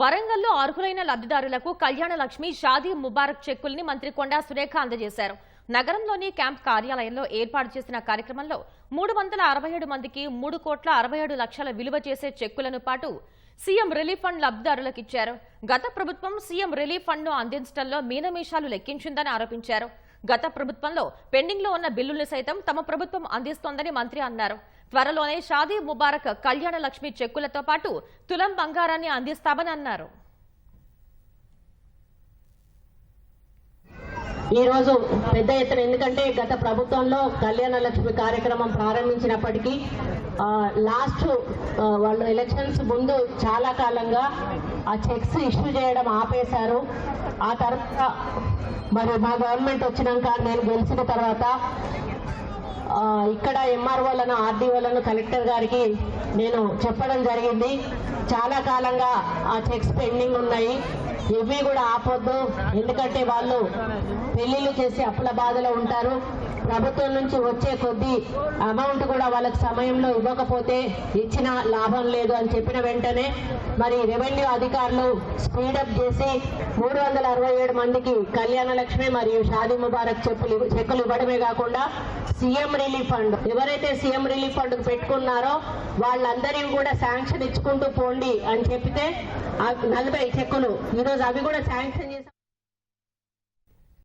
వరంగల్లో అర్హులైన లబ్ధిదారులకు కళ్యాణ లక్ష్మి షాదీ ముబారక్ చెక్కుల్ని మంత్రి కొండా సురేఖ అందజేశారు. నగరంలోని క్యాంప్ కార్యాలయంలో ఏర్పాటు చేసిన కార్యక్రమంలో మూడు వందల అరవై ఏడు మందికి మూడు కోట్ల అరవై ఏడు లక్షల విలువ చేసే చెక్కులను పాటు సీఎం రిలీఫ్ ఫండ్ లబ్ధిదారులకు ఇచ్చారు. గత ప్రభుత్వం సీఎం రిలీఫ్ ఫండ్ను అందించడంలో మీనమేషాలు లెక్కించిందని ఆరోపించారు. గత ప్రభుత్వంలో పెండింగ్లో ఉన్న బిల్లుల్ని సైతం తమ ప్రభుత్వం అందిస్తోందని మంత్రి అన్నారు. త్వరలోనే షాదీ ముబారక్ కళ్యాణ లక్ష్మి చెక్కులతో పాటు తులం బంగారాన్ని అందిస్తామని అన్నారు ఈ రోజు పెద్ద ఎత్తున ఎందుకంటే గత ప్రభుత్వంలో కళ్యాణ లక్ష్మి కార్యక్రమం ప్రారంభించినప్పటికీ లాస్ట్ వాళ్ళు ఎలక్షన్స్ ముందు చాలా కాలంగా ఆ చెక్స్ ఇష్యూ చేయడం ఆపేశారు. ఆ తర్వాత మరి మా గవర్నమెంట్ వచ్చినాక నేను గెలిచిన తర్వాత ఇక్కడ ఎంఆర్ఓలను ఆర్డీఓలను కలెక్టర్ గారికి నేను చెప్పడం జరిగింది. చాలా కాలంగా ఆ చెక్స్ పెండింగ్ ఉన్నాయి. ఇవి కూడా ఆపొద్దు. ఎందుకంటే వాళ్ళు పెళ్ళిళ్ళు చేసి అప్పుల బాధలో ఉంటారు. ప్రభుత్వం నుంచి వచ్చే కొద్ది అమౌంట్ కూడా వాళ్ళకి సమయంలో ఇవ్వకపోతే ఇచ్చిన లాభం లేదు అని చెప్పిన వెంటనే మరి రెవెన్యూ అధికారులు స్పీడప్ చేసి మూడు వందల అరవై ఏడు మందికి కళ్యాణ లక్ష్మి మరియు షాదీ ముబారక్ చెప్పులు చెక్కులు ఇవ్వడమే కాకుండా సీఎం రిలీఫ్ ఫండ్. ఎవరైతే సీఎం రిలీఫ్ ఫండ్ పెట్టుకున్నారో వాళ్ళందరికీ కూడా శాంక్షన్ ఇచ్చుకుంటూ పోండి అని చెప్పితే నలభై చెక్కులు ఈరోజు అవి కూడా శాంక్షన్ చేసి.